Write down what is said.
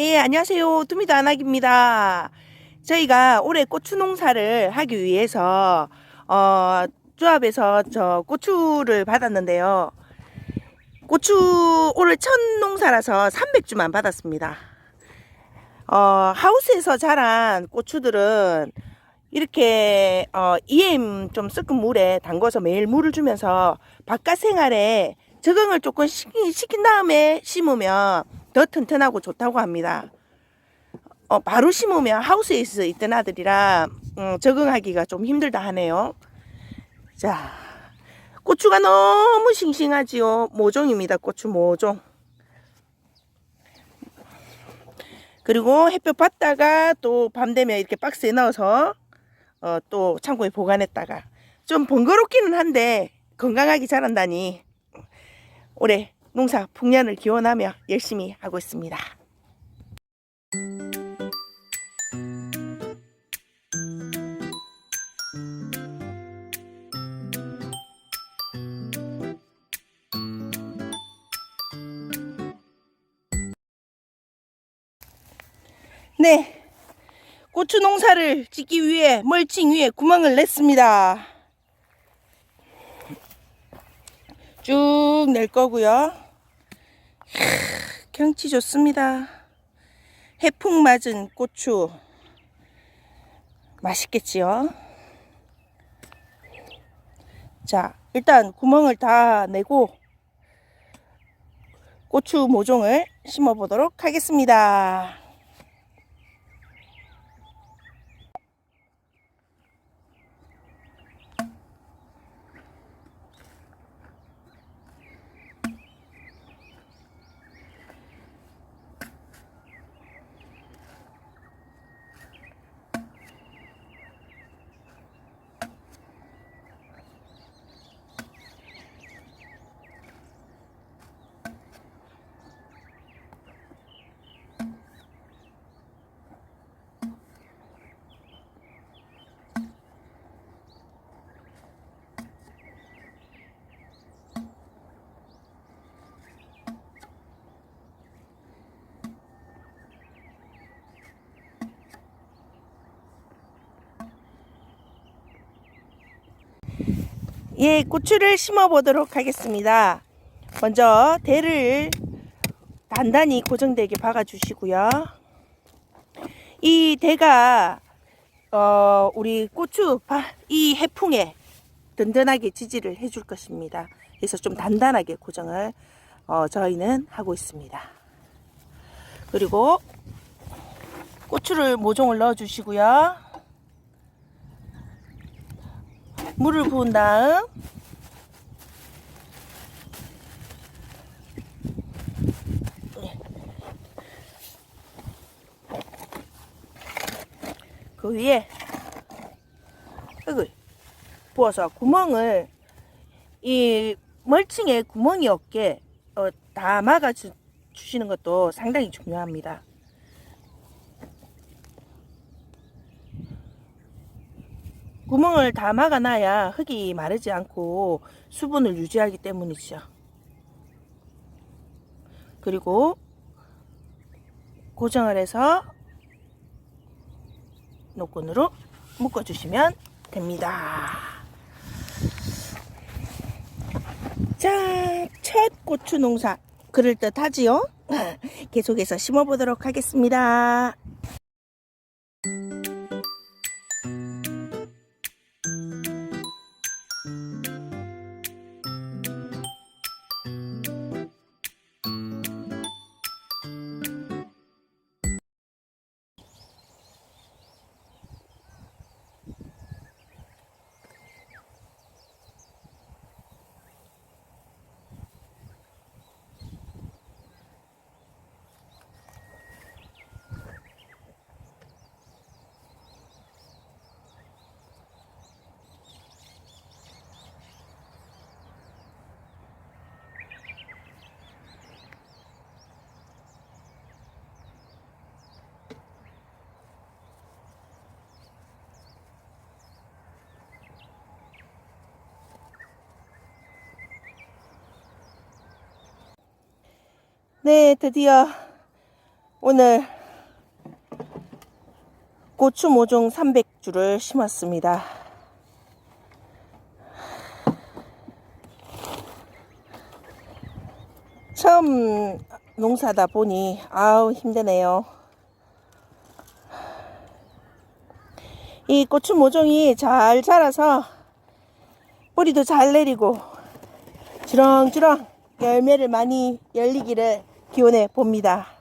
예, 안녕하세요. 두미도 안학입니다. 저희가 올해 고추 농사를 하기 위해서, 어, 조합에서 저 고추를 받았는데요. 고추 올해 첫 농사라서 300주만 받았습니다. 어, 하우스에서 자란 고추들은 이렇게, 어, EM 좀 섞은 물에 담궈서 매일 물을 주면서 바깥 생활에 적응을 조금 시킨 다음에 심으면 더 튼튼하고 좋다고 합니다. 어, 바로 심으면 하우스에 있던 아들이라 음, 적응하기가 좀 힘들다 하네요. 자, 고추가 너무 싱싱하지요. 모종입니다. 고추 모종. 그리고 햇볕 받다가 또 밤 되면 이렇게 박스에 넣어서 어, 또 창고에 보관했다가 좀 번거롭기는 한데 건강하게 자란다니 올해 농사 풍년을 기원하며 열심히 하고 있습니다. 네. 고추 농사를 짓기 위해 멀칭 위에 구멍을 냈습니다. 쭉 낼 거고요. 경치 좋습니다. 해풍 맞은 고추 맛있겠지요? 자, 일단 구멍을 다 내고 고추 모종을 심어 보도록 하겠습니다. 예, 고추를 심어 보도록 하겠습니다. 먼저 대를 단단히 고정되게 박아 주시고요. 이 대가 어, 우리 고추 바- 이 해풍에 든든하게 지지를 해줄 것입니다. 그래서 좀 단단하게 고정을 어, 저희는 하고 있습니다. 그리고 고추를 모종을 넣어 주시고요. 물을 부은 다음 그 위에 흙을 부어서 구멍을 이 멀칭에 구멍이 없게 어, 다 막아 주, 주시는 것도 상당히 중요합니다. 구멍을 다 막아놔야 흙이 마르지 않고 수분을 유지하기 때문이죠. 그리고 고정을 해서 노끈으로 묶어주시면 됩니다. 자, 첫 고추 농사 그럴듯하지요? 계속해서 심어보도록 하겠습니다. 네, 드디어 오늘 고추 모종 300주를 심었습니다. 처음 농사다 보니 아우 힘드네요. 이 고추 모종이 잘 자라서 뿌리도 잘 내리고 주렁주렁 열매를 많이 열리기를 기원해 봅니다.